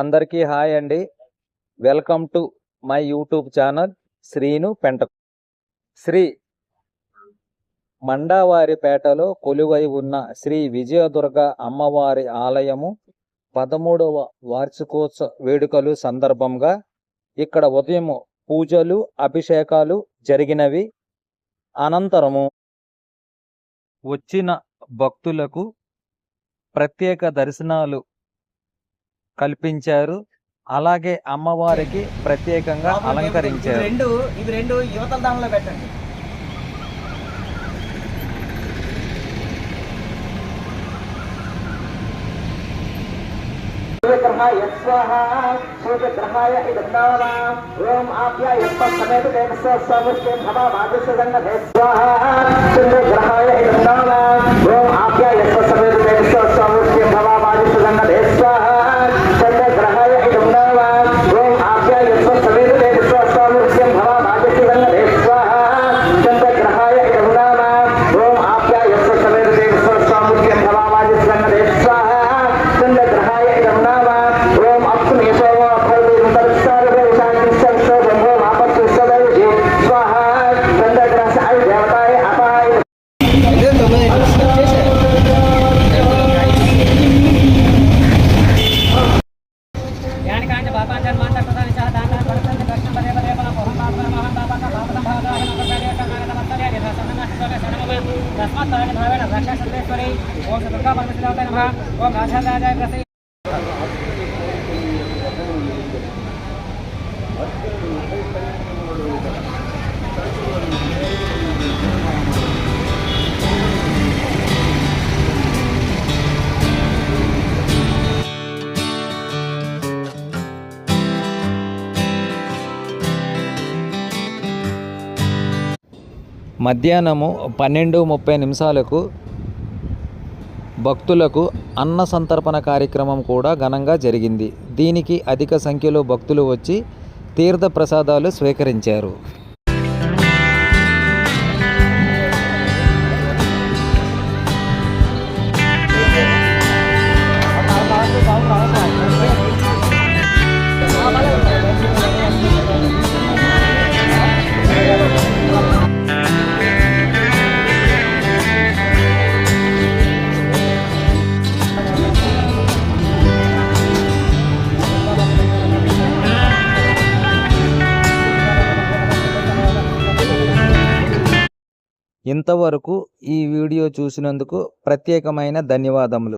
అందరికీ హాయ్ అండి. Welcome to my YouTube channel Srinu Penta. Sri మండావారిపేటలో కొలువై ఉన్న శ్రీ విజయదుర్గ అమ్మవారి ఆలయము పదమూడవ వార్షికోత్సవ వేడుకలు సందర్భంగా ఇక్కడ ఉదయం పూజలు అభిషేకాలు జరిగినవి. అనంతరము వచ్చిన భక్తులకు ప్రత్యేక దర్శనాలు కల్పించారు. అలాగే అమ్మవారికి ప్రత్యేకంగా అలంకరించారు. రెండు ఇవి రెండు యువతల దానిలో పెట్టండి. సూర్యగ్రహాయ స్వాహ సూర్యగ్రహాయ ఇదన్నాం ఓం ఆప్యాయ సమేత దేవస్వ సర్వస్వం భవ భాగస్వ సంగ స్వాహ సూర్యగ్రహాయ ఇదన్నాం ఓం తస్మాత్ తాని భావేన రక్ష సందేశ్వరి ఓం మధ్యాహ్నము పన్నెండు ముప్పై నిమిషాలకు భక్తులకు అన్న సంతర్పణ కార్యక్రమం కూడా ఘనంగా జరిగింది. దీనికి అధిక సంఖ్యలో భక్తులు వచ్చి తీర్థ ప్రసాదాలు స్వీకరించారు. ఇంతవరకు ఈ వీడియో చూసినందుకు ప్రత్యేకమైన ధన్యవాదములు.